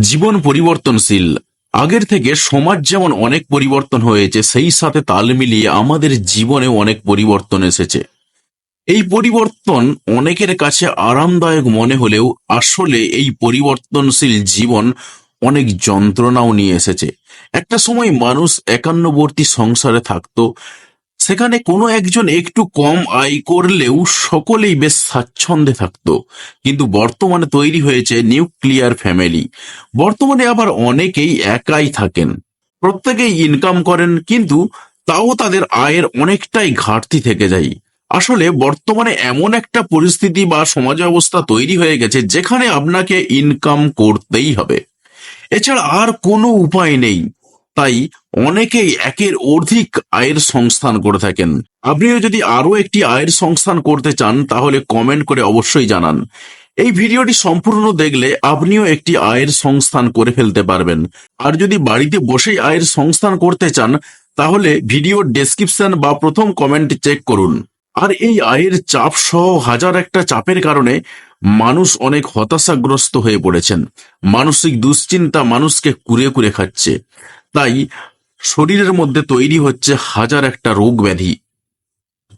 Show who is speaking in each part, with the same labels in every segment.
Speaker 1: জীবন পরিবর্তনশীল। আগের থেকে সমাজ যেমন অনেক পরিবর্তন হয়েছে, সেই সাথে তাল মিলিয়ে আমাদের জীবনে অনেক পরিবর্তন এসেছে। এই পরিবর্তন অনেকের কাছে আরামদায়ক মনে হলেও আসলে এই পরিবর্তনশীল জীবন অনেক যন্ত্রণাও নিয়ে এসেছে। একটা সময় মানুষ একান্নবর্তী সংসারে থাকতো সেখানে কোনো একজন একটু কম আয় করলেও সকলেই বেশ স্বাচ্ছন্দ্যে থাকতো। কিন্তু বর্তমানে তৈরি হয়েছে নিউক্লিয়ার ফ্যামিলি। বর্তমানে আবার অনেকেই একাই থাকেন। প্রত্যেকেই ইনকাম করেন, কিন্তু তাও তাদের আয়ের অনেকটাই ঘাটতি থেকে যায়। আসলে বর্তমানে এমন একটা পরিস্থিতি বা সমাজ ব্যবস্থা তৈরি হয়ে গেছে যেখানে আপনাকে ইনকাম করতেই হবে। এছাড়া আর কোনো উপায় নেই। তাই অনেকেই একের অধিক আয়ের সংস্থান করে থাকেন। আপনিও যদি আরও একটি আয়ের সংস্থান করতে চান, তাহলে কমেন্ট করে অবশ্যই জানান। এই ভিডিওটি সম্পূর্ণ দেখলে আপনিও একটি আয়ের সংস্থান করে ফেলতে পারবেন। আর যদি বাড়িতে বসেই আয়ের সংস্থান করতে চান, তাহলে ভিডিওর ডেসক্রিপশন বা প্রথম কমেন্ট চেক করুন। আর এই আয়ের চাপ সহ হাজার একটা চাপের কারণে মানুষ অনেক হতাশাগ্রস্ত হয়ে পড়েছেন। মানসিক দুশ্চিন্তা মানুষকে কুরে কুরে খাচ্ছে। তাই শরীরের মধ্যে তৈরি হচ্ছে হাজার একটা রোগ ব্যাধি।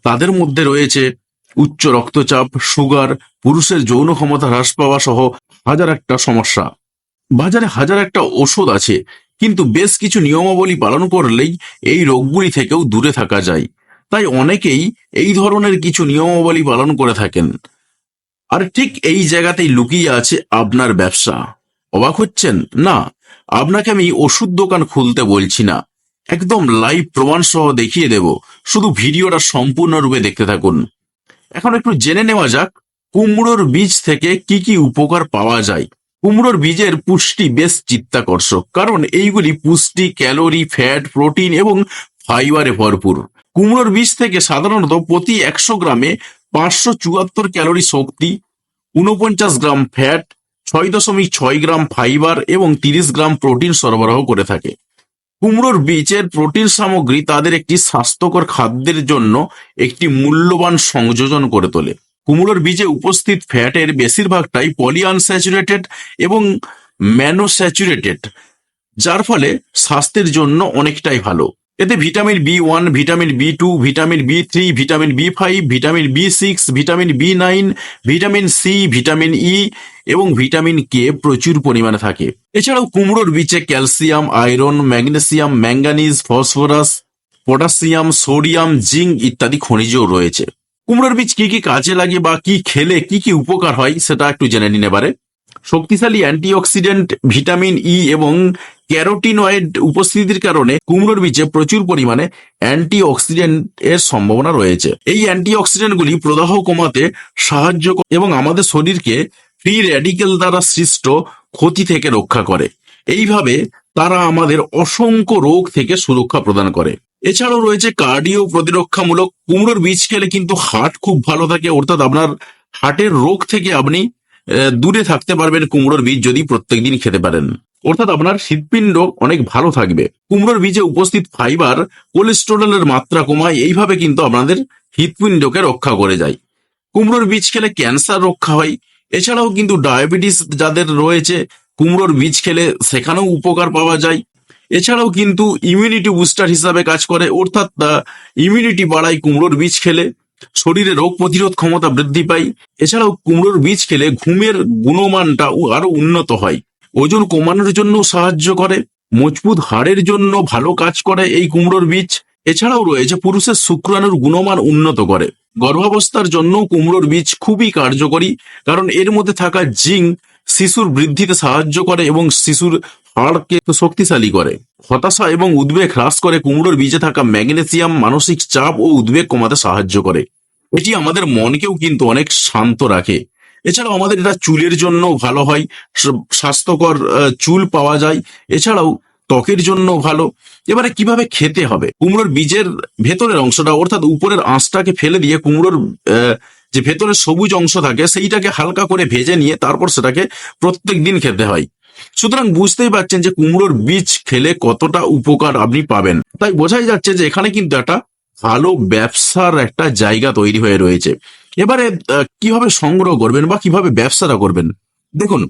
Speaker 1: তাদের মধ্যে রয়েছে উচ্চ রক্তচাপ, সুগার, পুরুষের যৌন ক্ষমতা হ্রাস পাওয়া সহ হাজার একটা সমস্যা। বাজারে হাজার একটা ওষুধ আছে, কিন্তু বেশ কিছু নিয়মাবলী পালন করলেই এই রোগগুলি থেকেও দূরে থাকা যায়। তাই অনেকেই এই ধরনের কিছু নিয়মাবলী পালন করে থাকেন। আর ঠিক এই জায়গাতেই লুকিয়ে আছে আপনার ব্যবসা। অবাক হচ্ছেন? না, আপনাকে আমি ওষুধ দোকান খুলতে বলছি না। একদম লাইভ প্রমাণ সহ দেখিয়ে দেব। শুধু ভিডিওটা সম্পূর্ণরূপে দেখতে থাকুন। এখন একটু জেনে নেওয়া যাক, কুমড়োর বীজ থেকে কি কি উপকার পাওয়া যায়। কুমড়োর বীজের পুষ্টি বেশ চিত্তাকর্ষক, কারণ এইগুলি পুষ্টি, ক্যালোরি, ফ্যাট, প্রোটিন এবং ফাইবারে ভরপুর। কুমড়োর বীজ থেকে সাধারণত প্রতি একশো গ্রামে পাঁচশো চুয়াত্তর ক্যালোরি শক্তি উনপঞ্চাশ গ্রাম ফ্যাট, ছয় দশমিক ছয় গ্রাম ফাইবার এবং তিরিশ গ্রাম প্রোটিন সরবরাহ করে থাকে। কুমড়োর বীজের প্রোটিন সামগ্রী তাদের একটি স্বাস্থ্যকর খাদ্যের জন্য একটি মূল্যবান সংযোজন করে তোলে। কুমড়োর বীজে উপস্থিত ফ্যাটের বেশিরভাগটাই পলিআনস্যাচুরেটেড এবং ম্যানোস্যাচুরেটেড, যার ফলে স্বাস্থ্যের জন্য অনেকটাই ভালো। এতে vitamin B one, vitamin B two, vitamin B three, vitamin B five, vitamin B six, vitamin B nine, vitamin C, vitamin E এবং ভিটামিন কে প্রচুর পরিমাণে থাকে। এছাড়াও কুমড়োর বীজে calcium, iron, magnesium, manganese, phosphorus, potassium, sodium, zinc ইত্যাদি খনিজও রয়েছে। কুমড়োর বীজ কি কি কাজে লাগে বা কি খেলে কি কি উপকার হয় সেটা একটু জেনে নিন এবারে। শক্তিশালী অ্যান্টিঅক্সিডেন্ট, ভিটামিন ই এবং ক্যারোটিনয়েড উপস্থিতির কারণে কুমড়োর বীজে প্রচুর পরিমাণে অ্যান্টিঅক্সিডেন্ট এর সম্ভাবনা রয়েছে। এই অ্যান্টিঅক্সিডেন্টগুলি প্রদাহ কমাতে সাহায্য এবং আমাদের শরীরকে ফ্রি র্যাডিক্যাল দ্বারা সৃষ্ট ক্ষতি থেকে রক্ষা করে। এইভাবে তারা আমাদের অসংখ্য রোগ থেকে সুরক্ষা প্রদান করে। এছাড়াও রয়েছে কার্ডিও প্রতিরক্ষামূলক। কুমড়োর বীজ খেলে কিন্তু হার্ট খুব ভালো থাকে। অর্থাৎ আপনার হার্টের রোগ থেকে আপনি দূরে থাকতে পারবেন কুমড়োর বীজ যদি প্রত্যেকদিন খেতে পারেন। অর্থাৎ আপনার হৃদপিণ্ড অনেক ভালো থাকবে। কুমড়োর বীজে উপস্থিত ফাইবার কোলেস্টেরলের মাত্রা কমায়, এইভাবে কিন্তু আপনাদের হৃদপিণ্ডকে রক্ষা করে যায়। কুমড়োর বীজ খেলে ক্যান্সার রক্ষা হয়। এছাড়াও কিন্তু ডায়াবেটিস যাদের রয়েছে, কুমড়োর বীজ খেলে সেখানেও উপকার পাওয়া যায়। এছাড়াও কিন্তু ইমিউনিটি বুস্টার হিসাবে কাজ করে। অর্থাৎ ইমিউনিটি বাড়ায় কুমড়োর বীজ খেলে। শরীরে রোগ প্রতিরোধ ক্ষমতা বৃদ্ধি পায়। এছাড়াও কুমড়োর বীজ খেলে ঘুমের গুণমানটা আরও উন্নত হয়। ওজন কমানোর জন্য সাহায্য করে। মজবুত হাড়ের জন্য ভালো কাজ করে এই কুমড়োর বীজ। এছাড়াও রয়েছে পুরুষের শুক্রাণুর গুণমান উন্নত করে। গর্ভাবস্থার জন্য কুমড়োর বীজ খুবই কার্যকরী, কারণ এর মধ্যে থাকা জিঙ্ক শিশুর বৃদ্ধিতে সাহায্য করে এবং শিশুর হাড়কে শক্তিশালী করে। হতাশা এবং উদ্বেগ হ্রাস করে। কুমড়োর বীজে থাকা ম্যাগনেসিয়াম মানসিক চাপ ও উদ্বেগ কমাতে সাহায্য করে। এটি আমাদের মনকেও কিন্তু অনেক শান্ত রাখে। এছাড়াও আমাদের এটা চুলের জন্য ভালো হয়। স্বাস্থ্যকর চুল পাওয়া যায়। এছাড়াও ত্বকের জন্য ভালো। এবারে কীভাবে খেতে হবে? কুমড়োর বীজের ভেতরের অংশটা অর্থাৎ উপরের আঁশটাকে ফেলে দিয়ে কুমড়োর যে ভেতরে সবুজ অংশ থাকে, সেইটাকে হালকা করে ভেজে নিয়ে তারপর সেটাকে প্রত্যেক দিন খেতে হয়। সুতরাং বুঝতেই পারছেন যে কুমড়োর বীজ খেলে কতটা উপকার আপনি পাবেন। তাই বোঝাই যাচ্ছে যে এখানে কিন্তু একটা ভালো ব্যবসার একটা জায়গা তৈরি হয়ে রয়েছে। এবারে কীভাবে সংগ্রহ করবেন বা কীভাবে ব্যবসাটা করবেন? দেখুন,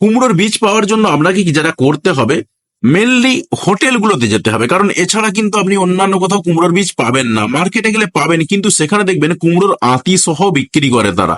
Speaker 1: কুমড়োর বীজ পাওয়ার জন্য আপনাকে কি যেটা করতে হবে মেনলি হোটেলগুলোতে যেতে হবে। কারণ এছাড়া কিন্তু আপনি অন্যান্য কোথাও কুমড়োর বীজ পাবেন না। মার্কেটে গেলে পাবেন, কিন্তু সেখানে দেখবেন কুমড়োর আঁতি সহ বিক্রি করে তারা।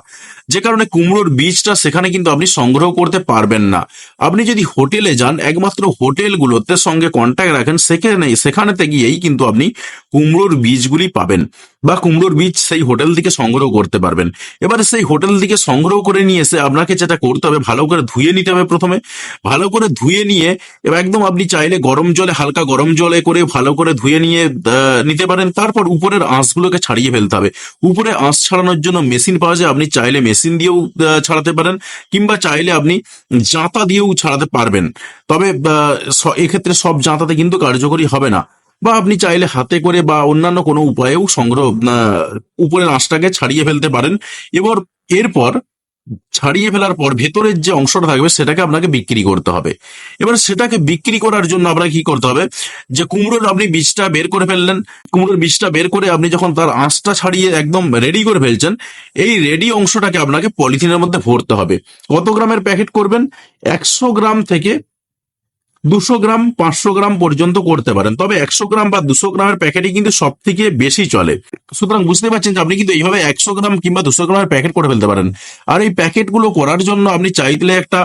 Speaker 1: যে কারণে কুমড়োর বীজটা সেখানে কিন্তু আপনি সংগ্রহ করতে পারবেন না। আপনি যদি হোটেলে যান, একমাত্র হোটেলগুলোতে সঙ্গে কন্ট্যাক্ট রাখেন, সেখানে, সেখানেতে গিয়েই কিন্তু আপনি কুমড়োর বীজগুলি পাবেন বা কুমড়োর বীজ সেই হোটেল থেকে সংগ্রহ করতে পারবেন। এবারে সেই হোটেল থেকে সংগ্রহ করে নিয়ে এসে আপনাকে যেটা করতে হবে, ভালো করে ধুয়ে নিতে হবে প্রথমে। ভালো করে ধুয়ে নিয়ে, এবার একদম আপনি চাইলে গরম জলে, হালকা গরম জলে করে ভালো করে ধুয়ে নিয়ে নিতে পারেন। তারপর উপরের আঁশগুলোকে ছাড়িয়ে ফেলতে হবে। উপরে আঁশ ছাড়ানোর জন্য মেশিন পাওয়া যায়। আপনি চাইলে মেশিন দিয়েও ছাড়াতে পারেন কিংবা চাইলে আপনি জাঁতা দিয়েও ছাড়াতে পারবেন। তবে এক্ষেত্রে সব জাঁতাতে কিন্তু কার্যকরী হবে না। বা আপনি চাইলে হাতে করে বা অন্যান্য কোনো উপায়েও সংগ্রহ উপরের আঁশটাকে ছাড়িয়ে ফেলতে পারেন। এবার, এরপর ছাড়িয়ে ফেলার পর ভেতরের যে অংশটা থাকবে সেটাকে আপনাকে বিক্রি করতে হবে। এবার সেটাকে বিক্রি করার জন্য আপনাকে কি করতে হবে? যে কুমড়োর আপনি বীজটা বের করে ফেললেন, কুমড়োর বীজটা বের করে আপনি যখন তার আঁশটা ছাড়িয়ে একদম রেডি করে ফেলছেন, এই রেডি অংশটাকে আপনাকে পলিথিনের মধ্যে ভরতে হবে। কত গ্রামের প্যাকেট করবেন? একশো গ্রাম থেকে দুশো গ্রাম, পাঁচশো গ্রাম পর্যন্ত করতে পারেন। তবে একশো গ্রাম বা দুশো গ্রামের প্যাকেটই কিন্তু সব থেকে বেশি চলে। সুতরাং বুঝতে পারছেন যে আপনি কিন্তু এইভাবে একশো গ্রাম কিংবা দুশো গ্রামের প্যাকেট করে ফেলতে পারেন। আর এই প্যাকেটগুলো করার জন্য আপনি চাইলে একটা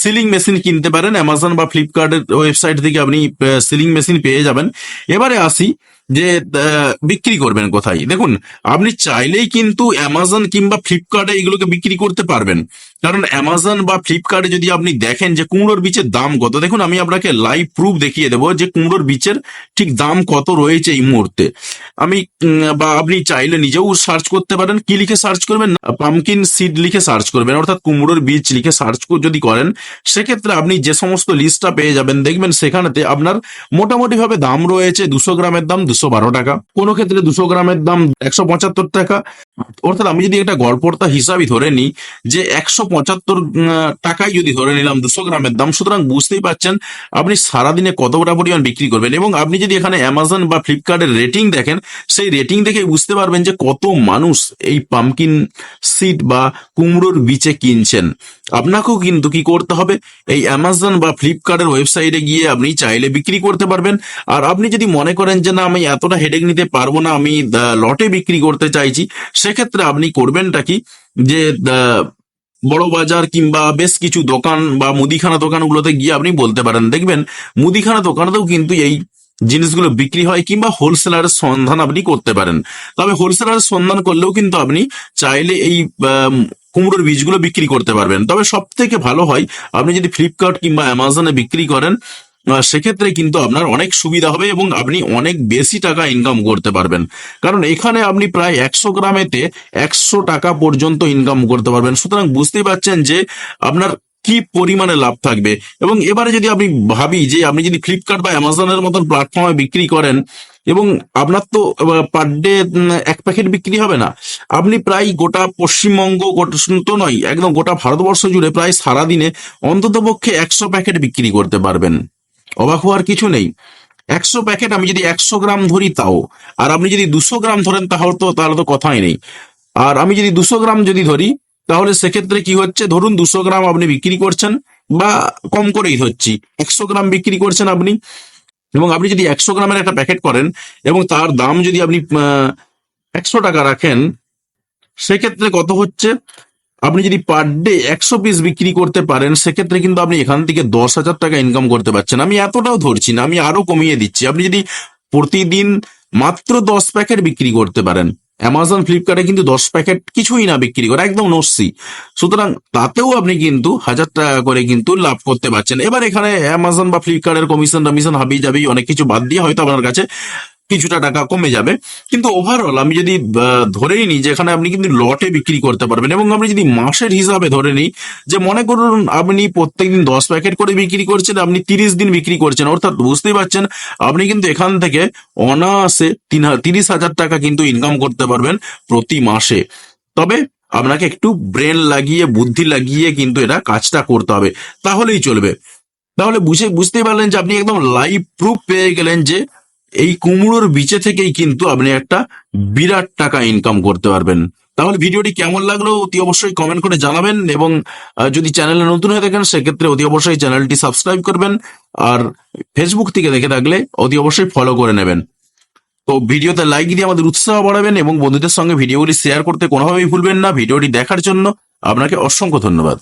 Speaker 1: সিলিং মেশিন কিনতে পারেন। অ্যামাজন বা ফ্লিপকার্টের ওয়েবসাইট থেকে আপনি সিলিং মেশিন পেয়ে যাবেন। এবারে আসি যে বিক্রি করবেন কোথায়? দেখুন, আপনি চাইলেই কিন্তু অ্যামাজন কিংবা ফ্লিপকার্টে এগুলোকে বিক্রি করতে পারবেন। কারণ অ্যামাজন বা ফ্লিপকার্টে যদি আপনি দেখেন যে কুমড়োর বীজের দাম কত, দেখুন, আমি আপনাকে লাইভ প্রুফ দেখিয়ে দেবো যে কুমড়োর বীজের ঠিক দাম কত রয়েছে এই মুহূর্তে। আমি বা আপনি চাইলে নিজেও সার্চ করতে পারেন। কি লিখে সার্চ করবেন? পামকিন সিড লিখে সার্চ করবেন, অর্থাৎ কুমড়োর বীজ লিখে সার্চ যদি করেন, সেক্ষেত্রে আপনি যে সমস্ত লিস্টটা পেয়ে যাবেন, দেখবেন সেখানেতে আপনার মোটামুটিভাবে দাম রয়েছে দুশো গ্রামের দাম দুশো বারো টাকা। কোনো ক্ষেত্রে দুশো গ্রামের দাম একশো পঁচাত্তর টাকা। অর্থাৎ আমি যদি একটা গড়পড়তা হিসাবই ধরে নিই, যে একশো পঁচাত্তর টাকায় যদি ধরে নিলাম দুশো গ্রামের দাম, সুতরাং বুঝতেই পারছেন আপনি সারাদিনে কতটা পরিমাণ বিক্রি করবেন। এবং আপনি যদি এখানে অ্যামাজন বা ফ্লিপকার্টের রেটিং দেখেন, সেই রেটিং দেখে বুঝতে পারবেন যে কত মানুষ এই পামকিন সিড বা কুমড়োর বিচে কিনছেন। আপনাকেও কিন্তু কি করতে হবে? এই অ্যামাজন বা ফ্লিপকার্টের ওয়েবসাইটে গিয়ে আপনি চাইলে বিক্রি করতে পারবেন। আর আপনি যদি মনে করেন যে না, আমি এতটা হেডেক নিতে পারব না, আমি লটে বিক্রি করতে চাইছি, সেক্ষেত্রে আপনি করবেনটা কি? যে বড় বাজার কিংবা বেশ কিছু দোকান বা মুদিখানা দোকানগুলোতে গিয়ে আপনি বলতে পারেন। দেখবেন, মুদিখানা দোকানেতেও কিন্তু এই জিনিসগুলো বিক্রি হয় কিংবা হোলসেলারের সন্ধান আপনি করতে পারেন। তবে হোলসেলারের সন্ধান করলেও কিন্তু আপনি চাইলে এই কুমড়োর বীজগুলো বিক্রি করতে পারবেন। তবে সব থেকে ভালো হয়, আপনি যদি ফ্লিপকার্ট কিংবা অ্যামাজনে বিক্রি করেন সেক্ষেত্রে কিন্তু আপনার অনেক সুবিধা হবে এবং আপনি অনেক বেশি টাকা ইনকাম করতে পারবেন। কারণ এখানে আপনি প্রায় একশো গ্রামেতে একশো টাকা পর্যন্ত ইনকাম করতে পারবেন। সুতরাং বুঝতেই পারছেন যে আপনার কি পরিমাণে লাভ থাকবে। এবং এবারে যদি আপনি ভাবি যে আপনি যদি ফ্লিপকার্ট বা অ্যামাজনের মতন প্ল্যাটফর্মে বিক্রি করেন এবং আপনার তো পার ডে এক প্যাকেট বিক্রি হবে না। আপনি প্রায় গোটা পশ্চিমবঙ্গ তো নয়, একদম গোটা ভারতবর্ষ জুড়ে প্রায় সারাদিনে অন্ততপক্ষে একশো প্যাকেট বিক্রি করতে পারবেন। অবাক হওয়ার কিছু নেই। একশো প্যাকেট আমি যদি একশো গ্রাম ধরি তাও, আর আপনি যদি দুশো গ্রাম ধরেন তাহলে তো তাহলে তো কথাই নেই। আর আমি যদি দুশো গ্রাম যদি ধরি, তাহলে সেক্ষেত্রে কি হচ্ছে? ধরুন দুশো গ্রাম আপনি বিক্রি করছেন, বা কম করেই ধরছি। একশো গ্রাম বিক্রি করছেন আপনি, এবং আপনি যদি একশো গ্রামের একটা প্যাকেট করেন, এবং তার দাম যদি আপনি একশো টাকা রাখেন, সেক্ষেত্রে কত হচ্ছে? আপনি যদি পার ডে একশো পিস বিক্রি করতে পারেন, সেক্ষেত্রে কিন্তু আপনি এখান থেকে দশ হাজার টাকা ইনকাম করতে পারছেন। আমি এতটাও ধরছি না, আমি আরও কমিয়ে দিচ্ছি। আপনি যদি প্রতিদিন মাত্র দশ প্যাকেট বিক্রি করতে পারেন অ্যামাজন ফ্লিপকার্টে কিন্তু দশ প্যাকেট কিছুই না বিক্রি করে, একদম নস্যি সুতরাং তাতেও আপনি কিন্তু হাজার টাকা করে কিন্তু লাভ করতে পারছেন। এবার এখানে অ্যামাজন বা ফ্লিপকার্টের কমিশন টমিশন হাবি যাবি অনেক কিছু বাদ দিয়ে হয়তো আপনার কাছে কিছুটা টাকা কমে যাবে। কিন্তু ওভারঅল আমি যদি ধরেই নিই যে এখানে আপনি কিন্তু লটে বিক্রি করতে পারবেন এবং আপনি যদি মাসের হিসাবে ধরে নিই যে মনে করুন আপনি প্রত্যেকদিন দশ প্যাকেট করে বিক্রি করছেন, আপনি তিরিশ দিন বিক্রি করছেন, অর্থাৎ বুঝতেই পারছেন আপনি কিন্তু এখান থেকে অনায়াসে তিন তিরিশ হাজার টাকা কিন্তু ইনকাম করতে পারবেন প্রতি মাসে। তবে আপনাকে একটু ব্রেন লাগিয়ে, বুদ্ধি লাগিয়ে কিন্তু এটা কাজটা করতে হবে। তাহলেই চলবে। তাহলে বুঝে, বুঝতেই পারলেন যে আপনি একদম লাইভ প্রুফ পেয়ে গেলেন যে এই কুমড়োর বিচে থেকেই কিন্তু আপনি একটা বিরাট টাকা ইনকাম করতে পারবেন। তাহলে ভিডিওটি কেমন লাগল অতি অবশ্যই কমেন্ট করে জানাবেন এবং যদি চ্যানেলে নতুন হয়ে থাকেন, সেক্ষেত্রে অতি অবশ্যই চ্যানেলটি সাবস্ক্রাইব করবেন আর ফেসবুক থেকে দেখে থাকলে অতি অবশ্যই ফলো করে নেবেন। তো ভিডিওতে লাইক দিয়ে আমাদের উৎসাহ বাড়াবেন এবং বন্ধুদের সঙ্গে ভিডিওগুলি শেয়ার করতে কোনোভাবেই ভুলবেন না। ভিডিওটি দেখার জন্য আপনাকে অসংখ্য ধন্যবাদ।